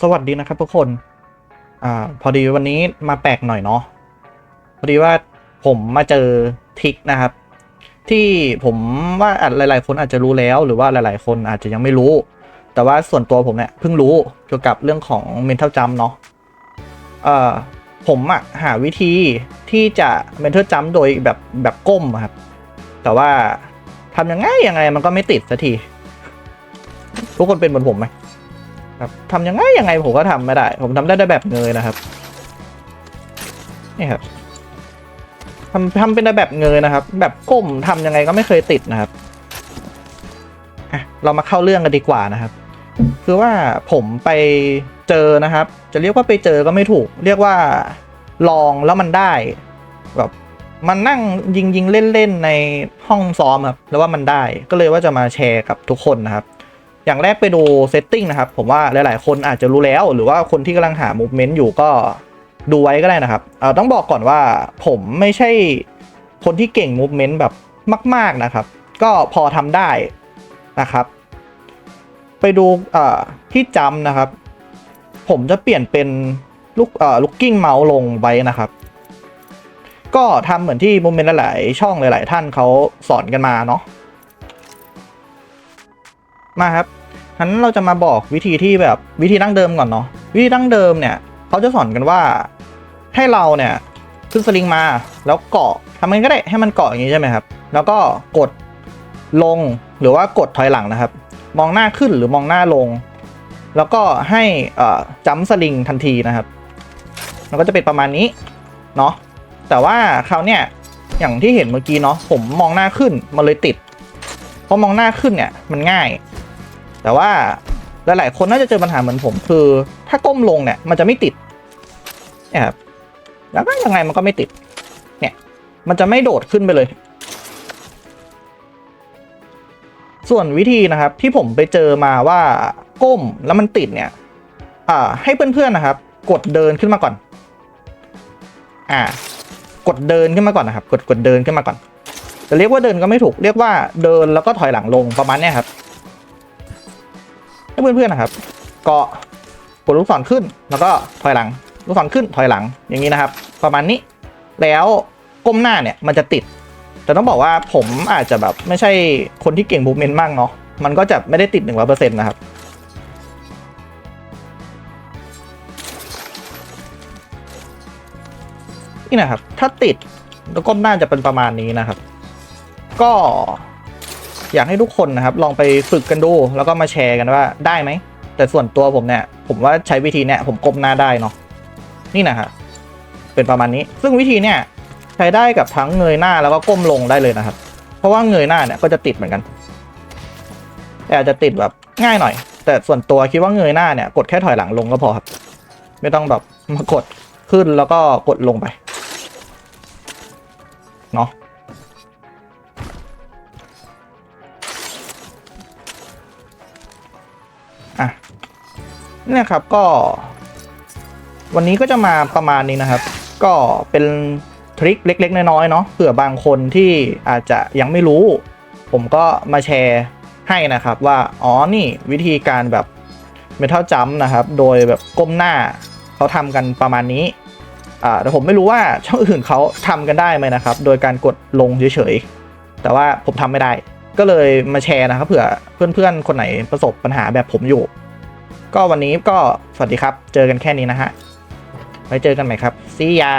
สวัสดีนะครับทุกคน อ่า พอดีวันนี้มาแปลกหน่อยเนาะ พอดีว่าผมมาเจอทริกนะครับ ที่ผมว่าอาจหลาย ๆ คนอาจจะรู้แล้ว หรือว่าหลาย ๆ คนอาจจะยังไม่รู้ แต่ว่าส่วนตัวผมเนี่ยเพิ่งรู้เกี่ยวกับเรื่องของ mental jump เนาะ เอ่อ ผมอะหาวิธีที่จะ mental jump โดยแบบแบบก้มอะครับ แต่ว่าทำยังไงยังไงมันก็ไม่ติดสักที ทุกคนเป็นเหมือนผมไหม ครับทำยังไงยังไงผมก็ทำไม่ได้ ผมทำได้แบบเงยนะครับนี่ครับทำทำเป็นได้แบบเงยนะครับ แบบก้มทำยังไงก็ไม่เคยติดนะครับอะเรามาเข้าเรื่องกันดีกว่านะครับ คือว่าผมไปเจอนะครับ จะเรียกว่าไปเจอก็ไม่ถูก เรียกว่าลองแล้วมันได้แบบมันนั่งยิงยิงเล่นเล่นๆในห้องซ้อมครับแล้วว่ามันได้ก็เลยว่าจะมาแชร์กับทุกคนนะครับ อย่างแรกไปดูเซตติ้งนะครับ ผมว่าหลาย ๆ คนอาจจะรู้แล้ว หรือว่าคนที่กำลังหา movement อยู่ก็ดูไว้ก็ได้นะครับเออต้องบอกก่อนว่าผมไม่ใช่คนที่เก่ง movement แบบมาก ๆ นะครับ ก็พอทำได้นะครับ ไปดูที่จำนะครับ ผมจะเปลี่ยนเป็นลูกเออลูกกิ้งเมาส์ลงไว้นะครับ ก็ทำเหมือนที่ movement หลาย ๆ ช่องหลาย ๆ ท่านเขาสอนกันมาเนาะ มาครับงั้นเราจะมาบอกวิธีที่แบบวิธีดั้งเดิมก่อนเนาะวิธีดั้งเดิมเนี่ยเขาจะสอนกันว่าให้เราเนี่ยขึ้นสลิงมาแล้วเกาะทำไงก็ได้ให้มันเกาะอย่างนี้ใช่ไหมครับ แล้วก็กดลงหรือว่ากดถอยหลังนะครับ มองหน้าขึ้นหรือมองหน้าลง แล้วก็ให้จัมสลิงทันทีนะครับมันก็จะเป็นประมาณนี้เนาะแต่ว่าคราวเนี่ยอย่างที่เห็นเมื่อกี้เนาะผมมองหน้าขึ้นมันเลยติดเพราะมองหน้าขึ้นเนี่ยมันง่าย แต่ว่าหลายๆคนน่าจะเจอปัญหาเหมือนผมคือ ถ้าก้มลงเนี่ยมันจะไม่ติดเนี่ยครับแล้วก็ยังไงมันก็ไม่ติด เนี่ย มันจะไม่โดดขึ้นไปเลย ส่วนวิธีนะครับที่ผมไปเจอมาว่าก้มแล้วมันติดเนี่ย อ่า ให้เพื่อนๆนะครับ กดเดินขึ้นมาก่อน อ่า กดเดินขึ้นมาก่อนนะครับ กดกดเดินขึ้นมาก่อนจะเรียกว่าเดินก็ไม่ถูก เรียกว่าเดินแล้วก็ถอยหลังลงประมาณนี้ครับ ให้เพื่อนๆนะครับ เกาะกดลูกศรขึ้น แล้วก็ถอยหลัง ลูกศรขึ้นถอยหลังอย่างนี้นะครับ ประมาณนี้ แล้วก้มหน้าเนี่ยมันจะติด แต่ต้องบอกว่าผมอาจจะแบบไม่ใช่คนที่เก่งบูมเมนต์มากเนาะมันก็จะไม่ได้ติดหนึ่งร้อยเปอร์เซ็นต์นะครับนี่นะครับ ถ้าติดแล้วก้มหน้าจะเป็นประมาณนี้นะครับ ก็ อยากให้ทุกคนนะครับลองไปฝึกกันดู แล้วก็มาแชร์กันว่าได้ไหม แต่ส่วนตัวผมเนี่ย ผมว่าใช้วิธีเนี่ยผมก้มหน้าได้เนาะนี่นะฮะเป็นประมาณนี้ ซึ่งวิธีเนี่ยใช้ได้กับทั้งเงยหน้าแล้วก็ก้มลงได้เลยนะครับ เพราะว่าเงยหน้าเนี่ยก็จะติดเหมือนกันแต่อาจจะติดแบบง่ายหน่อย แต่ส่วนตัวคิดว่าเงยหน้าเนี่ยกดแค่ถอยหลังลงก็พอครับ ไม่ต้องแบบมากดขึ้นแล้วก็กดลงไป เนี่ยครับก็ วันนี้ก็จะมาประมาณนี้นะครับ ก็เป็นทริคเล็ก ๆ น้อยๆเนาะเผื่อบางคนที่อาจจะยังไม่รู้ ผมก็มาแชร์ให้นะครับว่า อ๋อนี่วิธีการแบบเมทัลจัมนะครับ โดยแบบก้มหน้าเขาทำกันประมาณนี้อ่าแต่ผมไม่รู้ว่าช่องอื่นเขาทำกันได้ไหมนะครับ โดยการกดลงเฉยๆ แต่ว่าผมทำไม่ได้ ก็เลยมาแชร์นะครับเผื่อเพื่อนๆ คนไหนประสบปัญหาแบบผมอยู่ ก็วันนี้ก็สวัสดีครับ เจอกันแค่นี้นะฮะไว้เจอกันใหม่ครับซียา